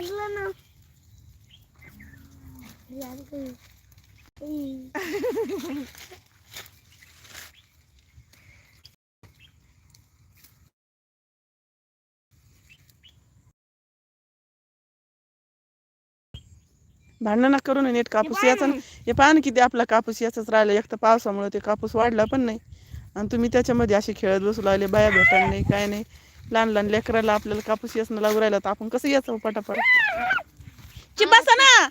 लागलं ना. भांडण करू ना नीट कापूस याचा हे पहा ना किती आपला कापूस याचाच राहिला. एक तर पावसामुळे ते कापूस वाढला पण नाही. आणि तुम्ही त्याच्यामध्ये असे खेळत बसू लागले बाया भेटायला नाही काय नाही. लहान लहान लेकराला आपल्याला कापूस यासनं लागू राहिला तर आपण कसं याचं पटापट? ना.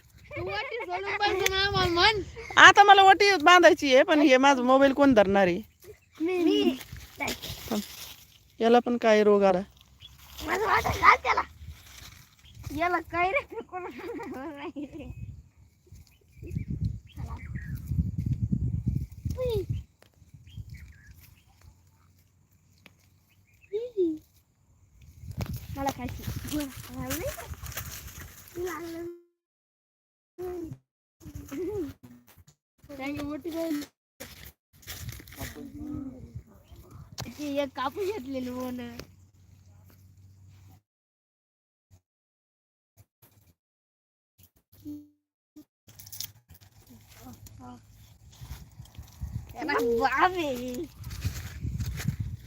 आता मला वाटी बांधायची आहे पण हे माझं मोबाईल कोण धरणार आहे. याला पण काय रोग आला? याला काय रे कोण नाही रे चला. उई. उई. मला खायची लागलं नाही का? लागलं. त्याची मोठी बहीण. ते एक कापूस घेतलेलं बोन बाबे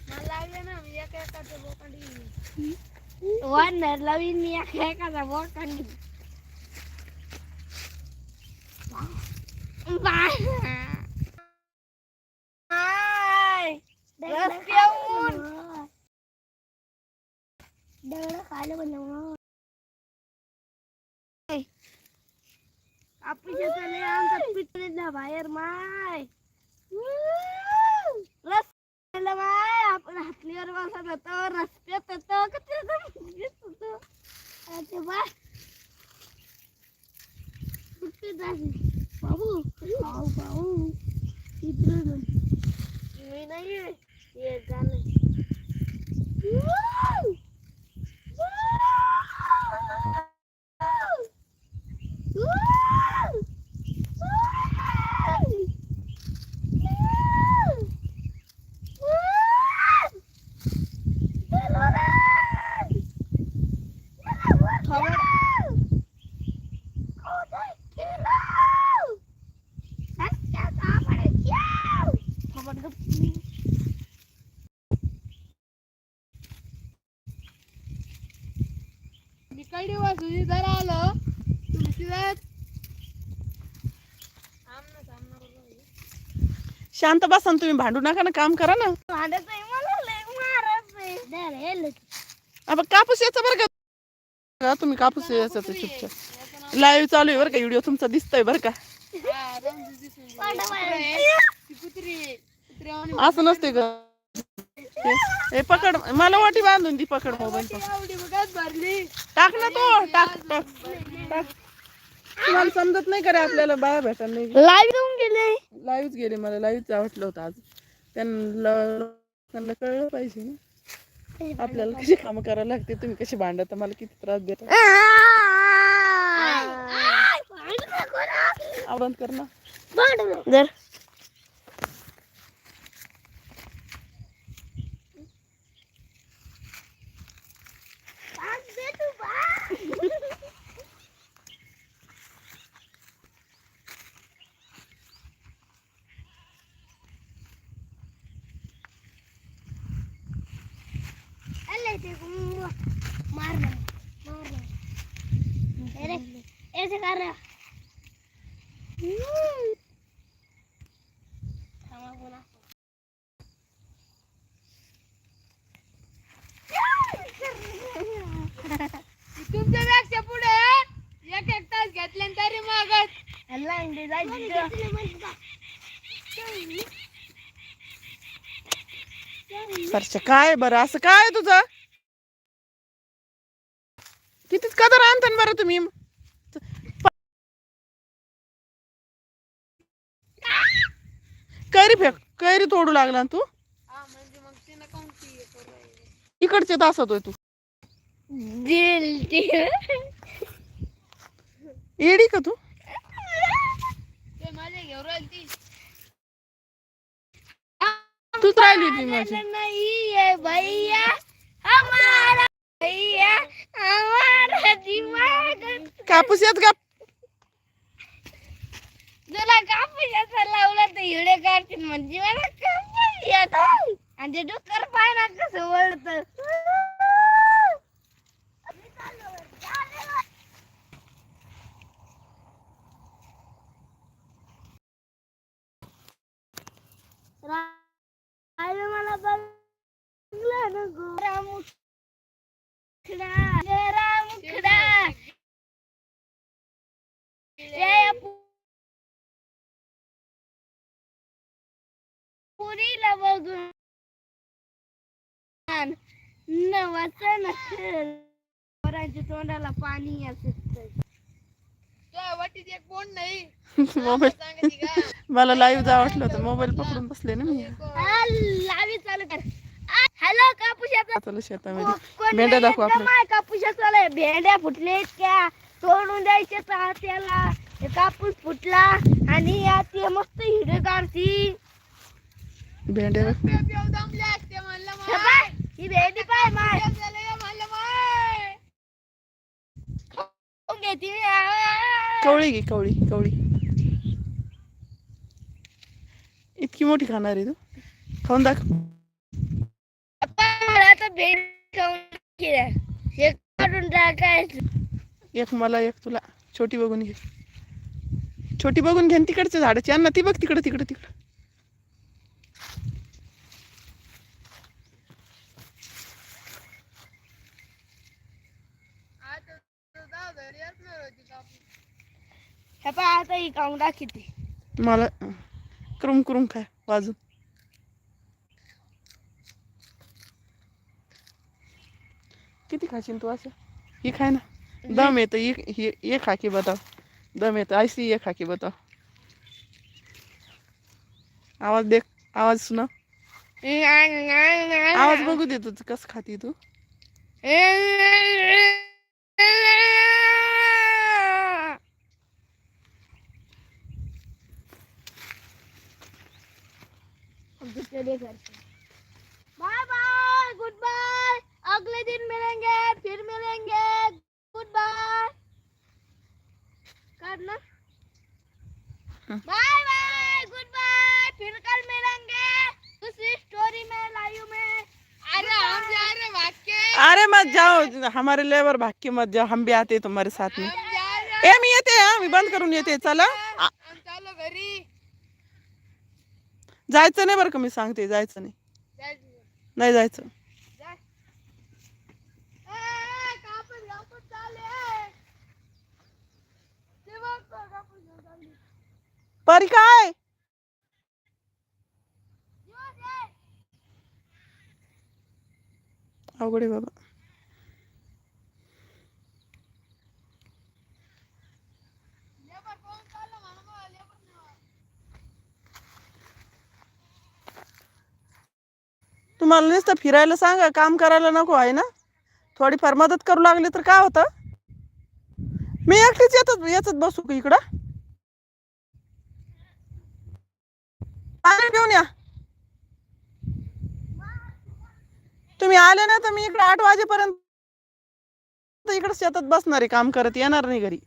मला लागलं ना मी एका एकाच्या बोकांडी Wonder, la vinia que cada boca. Bye. Despiaun. Dengar kalau benar. Apa jadinya angkat pitnya dah bayar mai. Woo! माय आपण हातलीवर बसत होतो रस्त्यात होतो कधी होतो ते बाय कुठे जाते बाबू भाऊ भाऊ इकडे मी नाही ये गाणं इकडे वासुदी जर आलं तुळशीदार शांत बसा ना तुम्ही भांडू नका ना काम करा ना. भांडत मला लय मारत हे. आपण कापूस याचा बरं का? तुम्ही कापूस याचा चुपचाप. लाईव्ह चालू आहे बरं का? व्हिडिओ तुमचा दिसतोय बरं का? असं नसते का? हे- हे पकड. मला वाटी बांधून ती पकड मोबाईल टाक ना तो टाक टाक. टाक. तुम्हाला समजत नाही का रे आपल्याला बाया भेटायला नाही लाईव्ह येऊन गेले. लाईव्हच गेले मला लाईव्हच आवडलं होतं आज. त्यांना लोकांना कळलं पाहिजे ना. आपल्याला कशी कामं करायला लागते तुम्ही कशी भांडता मला किती त्रास देता. आवड कर ना. जर कर तुमच्या पेक्षा पुढे एक एक तास घेतले तरी मागत. जायचं सरच्या काय बरं? असं काय तुझं? कितीच कदर आणता बरं तुम्ही? कैरी फेक कैरी तोडू लागला ना तू? इकडचे तास होतोय तू. येडी का तू? तूच राहिली होती माझी. कापूस येत का? तुला कापूस लावला तर हिडे काढतील म्हणजे मला कापूस येतो हो. आणि ते डुक्कर पाय ना कसं वळतं. बघून पोरांच्या तोंडाला पाणी एक कोण नाही मोबाईल का मला लाईव्ह जा वाटलं होतं. मोबाईल पकडून बसले ना मी. लावी चालू कर हॅलो कापूस चला शेतामध्ये मेंढ्या दाखव कापूस चालू भेंड्या फुटले इतक्या तोडून द्यायचे त्याला कापूस फुटला आणि या ते मस्त हिरे भेंडे बघ. ही भेंडी पाय माय कवळी घे कवळी कवळी. इतकी मोठी खाणार आहे तू. खाऊन दाखव आता एक मला एक तुला. छोटी बघून घे. छोटी बघून घे तिकडचं तिकडच्या झाडाची अन्न ती बघ तिकडं तिकडं तिकडं. होती कापूस हे आता ही खाऊन दाखवते. मला करून करून खाय वाजून किती खाशील तू असं? ही खाय ना. दम येतं ये ये- ये खा के बताव. दम येतं ऐसी ये खा के बताव. आवाज़ देख आवाज़ सुना. आवाज़ बघू दे तू कसं खाती तू? बाय बाय गुड बाय अगले दिन मिलेंगे फिर मिलेंगे। गुड बाय करना बाय बाय गुड बाय फिर कल मिलेंगे दूसरी स्टोरी में लाइव में। अरे हम जा रहे भाग के। अरे मत जाओ हमारे लेबर भाग के मत जाओ हम भी आते हैं तुम्हारे साथ में। हम ए मी येते हा मी बंद करून येते चला। जायचं नाही बरं का मी सांगते जायचं नाही. नाही जायचं. जा. परी काय? अवघड आहे बाबा. मला नुसतं फिरायला सांगा काम करायला नको आहे ना? थोडीफार मदत करू लागली तर काय होतं? मी एकटीच येतच येतच बसू इकडं? पाणी घेऊन या. तुम्ही आले ना तर मी इकडे आठ वाजेपर्यंत इकडे शेतात बसणार आहे काम करत येणार नाही घरी.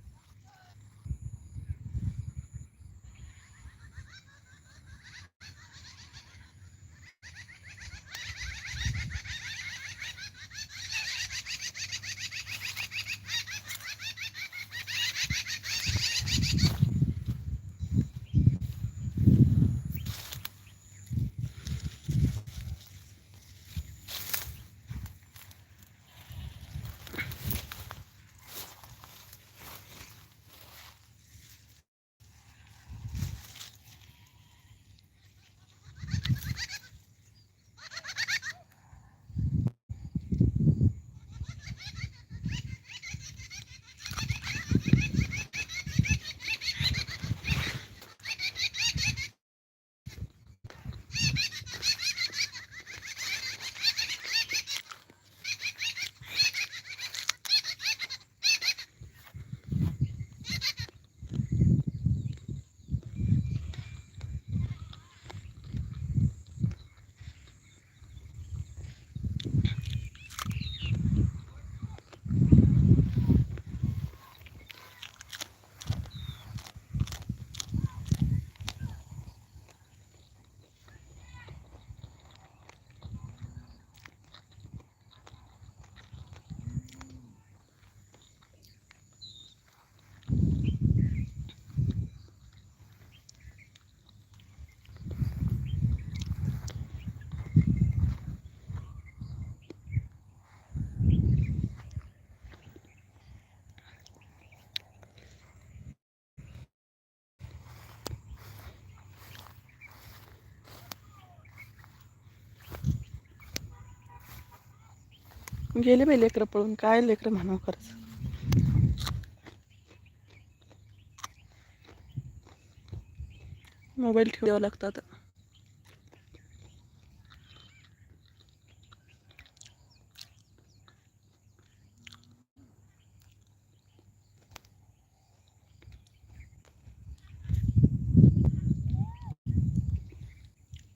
गेले बाई लेकरं पळून. काय लेकरं म्हणावं खरंच. मोबाईल ठेवावा लागतात आता.